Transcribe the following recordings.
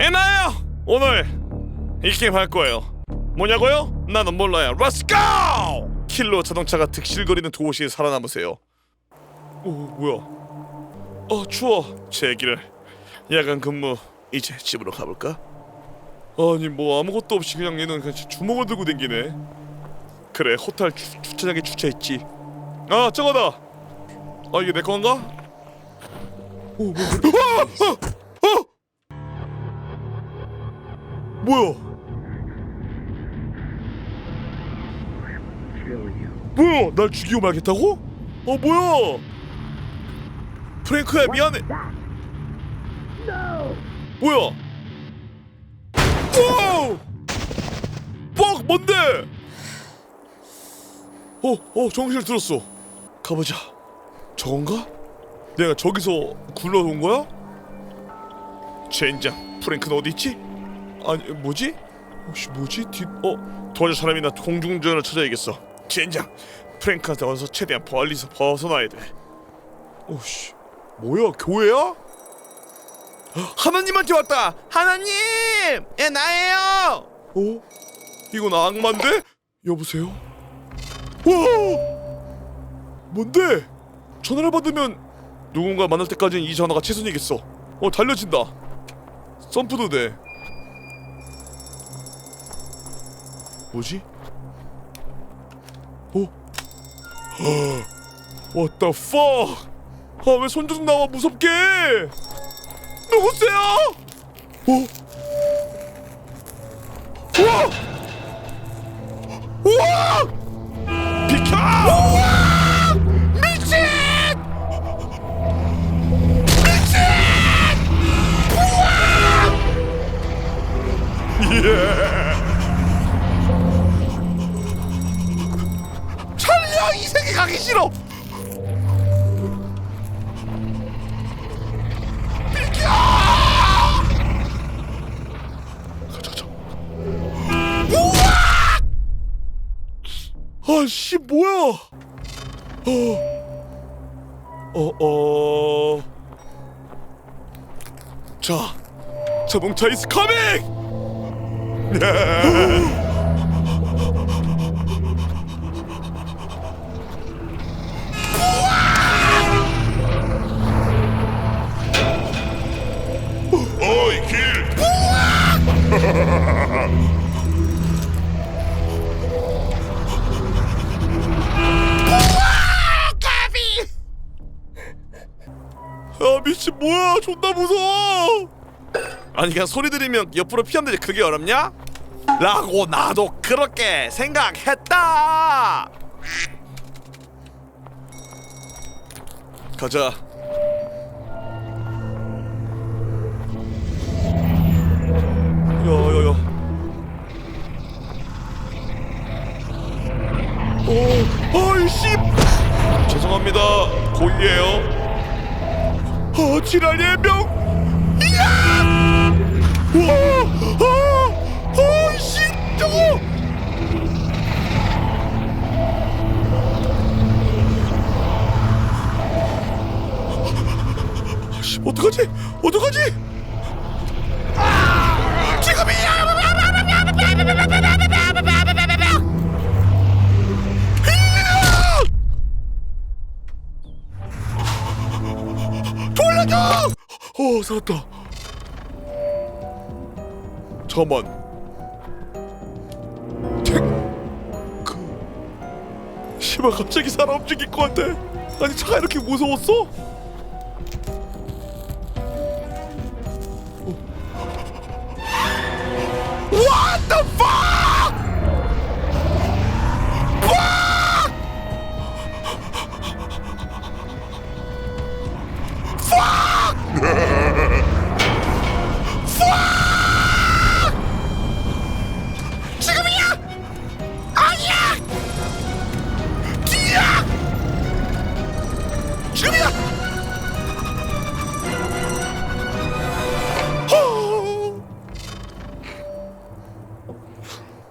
에나요 오늘 이 게임 할 거예요 뭐냐고요? 나는 몰라요 go! 킬로 자동차가 득실거리는 도시에 살아남으세요 오 뭐야 어 추워 제 길을 야간 근무 이제 집으로 가볼까? 아니 뭐 아무것도 없이 그냥 얘는 그냥 주먹을 들고 댕기네 그래 호텔 주, 주차장에 주차했지 아 저거다 아 이게 내 건가? 오 뭐, 뭐, 아! 아! 뭐야? 뭐야? 날 죽이고 말겠다고? 어 뭐야? 프랭크야 미안해. 뭐야? 와우! 뻑 뭔데? 어, 어 정신을 들었어. 가보자. 저건가? 내가 저기서 굴러온 거야? 젠장 프랭크는 어디 있지? 아니 뭐지? 혹시 뭐지? 뒤... 어 도와줄 사람이나 공중전을 찾아야겠어 젠장 프랭크한테 와서 최대한 멀리서 벗어나야 돼 오씨 뭐야 교회야? 하나님한테 왔다 하나님 예 나예요 어? 이건 악마인데? 여보세요? 와 뭔데? 전화를 받으면 누군가 만날 때까지는 이 전화가 최선이겠어 어 달려진다 점프도 돼 뭐지? 어? What the fuck? 아왜 손좀 나와 무섭게? 누구세요? 어? 우와! 우와! 씨 뭐야? 어. 어 어. 자, 자동차 이스 커밍! 존나 무서워. 아니 그냥 소리 들으면 옆으로 피하는데 그게 어렵냐? 라고 나도 그렇게 생각했다. 가자. 야야야 오 어이 씨. 죄송합니다. 고의예요 아 지랄의 명. 이야 와! 아, 어이씨 저거 아씨 어떡하지? 어떡하지 어 살았다. 잠만. 그 씨발 갑자기 사람 움직일 것 같아. 아니 차가 이렇게 무서웠어?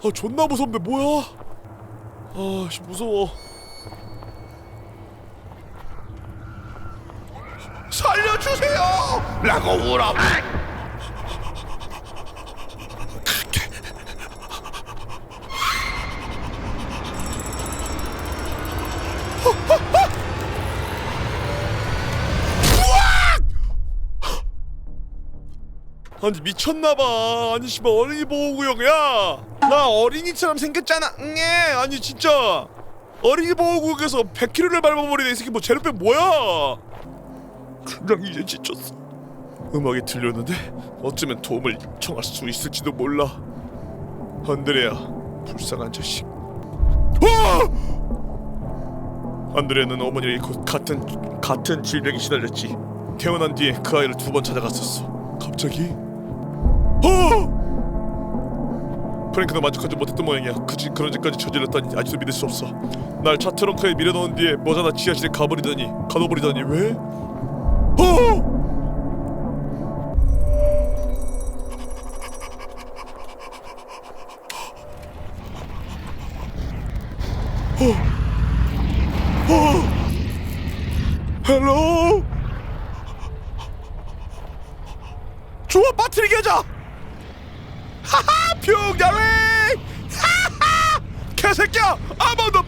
아 존나 무섭네 뭐야? 아씨 무서워. 살려주세요! 라고 울어. 아니 미쳤나봐. 아니 씨발 어린이 보호구역이야. 나 어린이처럼 생겼잖아. 응애. 아니 진짜. 어린이 보호구역에서 100km를 밟아버리네. 이 새끼 뭐 제로백 뭐야? 그냥 이제 지쳤어. 음악이 들렸는데 어쩌면 도움을 청할 수 있을지도 몰라. 안드레야 불쌍한 자식. 아! 안드레는 어머니를 잃고 같은 같은 질병에 시달렸지. 태어난 뒤에 그 아이를 두 번 찾아갔었어. 갑자기 어! 프랭크는 만족하지 못했던 모양이야. 그지 그런 짓까지 저질렀다니 아직도 믿을 수 없어. 날 차 트렁크에 밀어넣은 뒤에 머자나 지하실에 가버리더니 가둬버리더니 왜? 어! 어! 어! 헬로? 큐 야웨이! 하하! 개새끼야! 아무도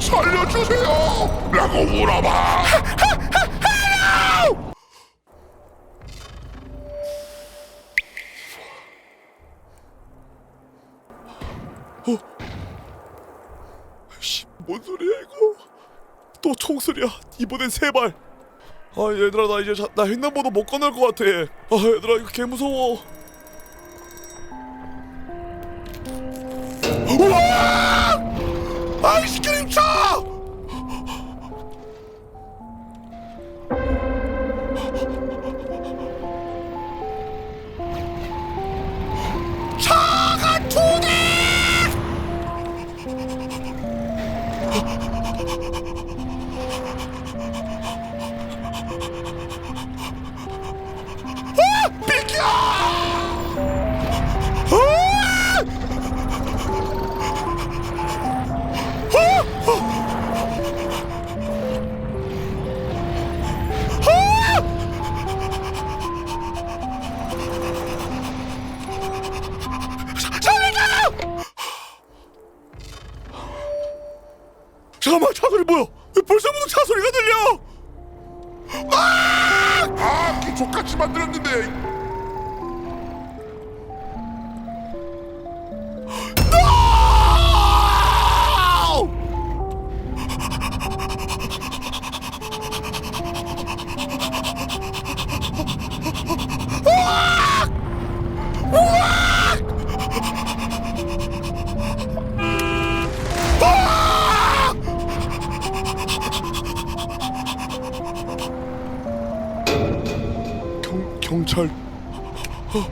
살려주세요! 라고 물어봐! 씨, 뭔 소리야 이거? 또 총소리야. 이번엔 세 발. 아 얘들아 나 이제 자, 나 횡단보도 못 건널 것 같아. 아 얘들아 이거 개 무서워. 우와! Ice cream time! 잠깐만 차 소리 뭐야? 왜 벌써부터 차 소리가 들려? 아, 기족같이 만들었는데!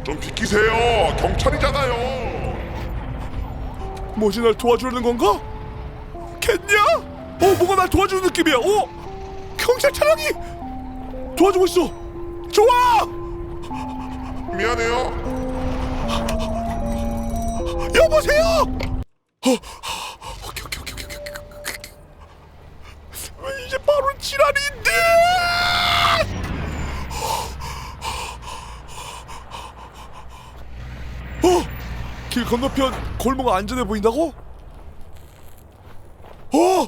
좀 비키세요! 경찰이잖아요! 뭐지 날 도와주려는 건가? 겠냐? 어 뭐가 날 도와주는 느낌이야 어? 경찰 차량이 도와주고 있어 좋아 미안해요. 여보세요 어, 이제 바로 지랄인데 어? 길 건너편 골목 안전해 보인다고? 어?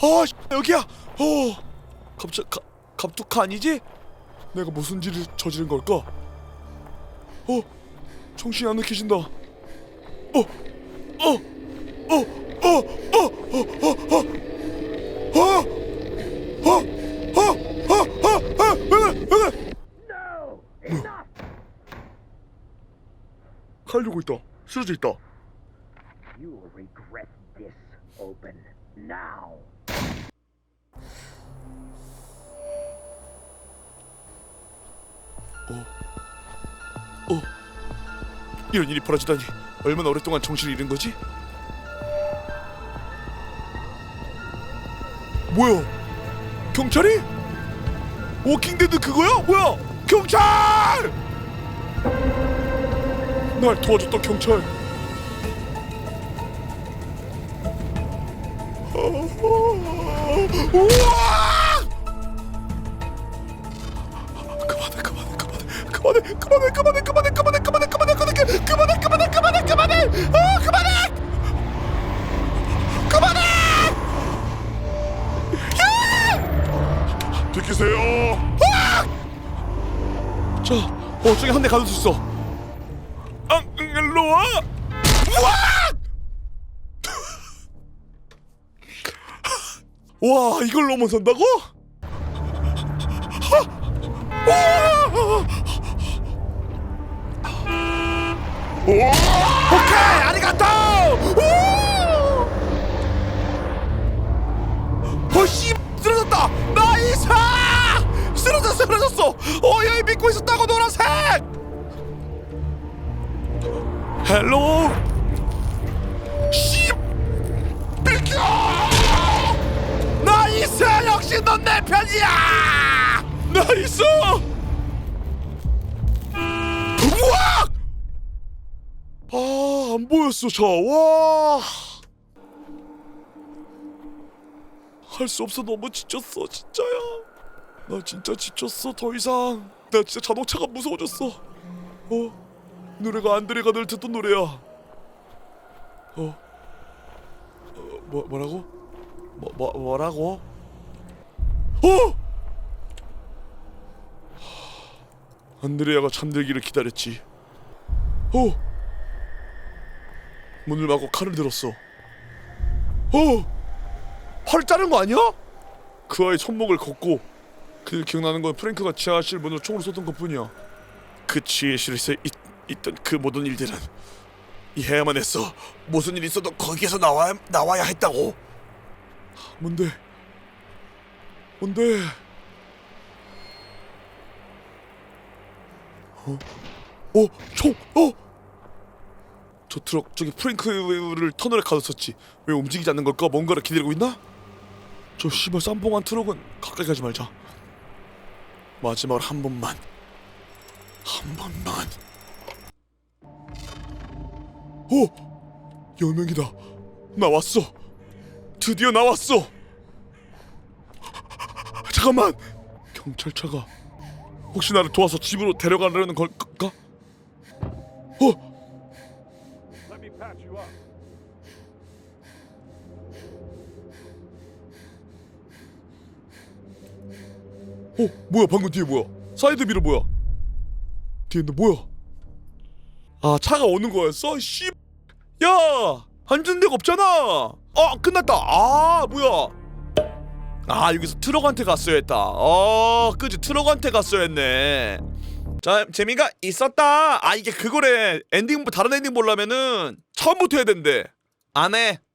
아 씨, 여기야 어 갑자 가, 갑툭카 아니지? 내가 무슨 짓을 저지른 걸까? 어? 정신이 안 느껴진다 어? 어? 어? 어? 어? 어? 어? 어? 어? 어? 어? 어? 어? 왜? 왜? 칼 들고 있다 쓰러져 있다 You will regret this, Open. Now! 이런 일이 벌어지다니 얼마나 오랫동안 정신을 잃은 거지? 뭐야? 경찰이? 워킹데드 그거야? 뭐야? 경찰! 날 도와줬던 경찰. 우와! 그만해 그만해 그만해 그만해 그만해 그만해 그만해 그만해 그만해 그만해 그만해 그만해 그만해 그만해 아 그만해 그만해 비키세요. 자, 어 저기 한 대 가둘 수 있어. 와! 와, 이걸 넘어선다고? 오케이, 아리가토! 오! 씨, 쓰러졌다! 나이스! 쓰러졌어, 쓰러졌어! 어, 여기 믿고 있었다고 노란색! 헬로! 넌 내 편이야! 나이스! 우와! 아, 안 보였어, 저. 와! 할 수 없어 너무 지쳤어 진짜야 나 진짜 지쳤어 더 이상 나 진짜 자동차가 무서워졌어 어 노래가 안드레가 늘 듣던 노래야 어, 어 뭐, 뭐라고? 뭐, 뭐, 뭐라고? 어! 하, 안드레아가 잠들기를 기다렸지 어 문을 막고 칼을 들었어 어 팔을 자른 거 아니야? 그 아이 손목을 걷고 그 기억나는 건 프랭크가 지하실 문으로 총으로 쏘던 것뿐이야. 그 지하실에서 있, 있던 그 모든 일들은 이해야만 했어. 무슨 일 있어도 거기에서 나와야 나와야 했다고. 뭔데? 뭔데? 어? 어? 총! 어? 저 트럭 저기 프랭크를 터널에 가뒀었지. 왜 움직이지 않는 걸까? 뭔가를 기다리고 있나? 저 씨발 쌈뽕한 트럭은 가까이 가지 말자. 마지막으로 한 번만, 한 번만. 오, 여명이다. 나왔어. 드디어 나왔어. 잠깐만. 경찰차가 혹시 나를 도와서 집으로 데려가려는 걸까? 어? 어 뭐야 방금 뒤에 뭐야? 사이드 미러 뭐야? 뒤에 너 뭐야? 아 차가 오는 거였어? 씨야! 앉은 데가 없잖아! 아 끝났다! 아 뭐야 아 여기서 트럭한테 갔어야 했다. 어 그지. 트럭한테 갔어야 했네. 자 재미가 있었다. 아 이게 그거래. 엔딩 다른 엔딩 보려면은 처음부터 해야 된대. 안해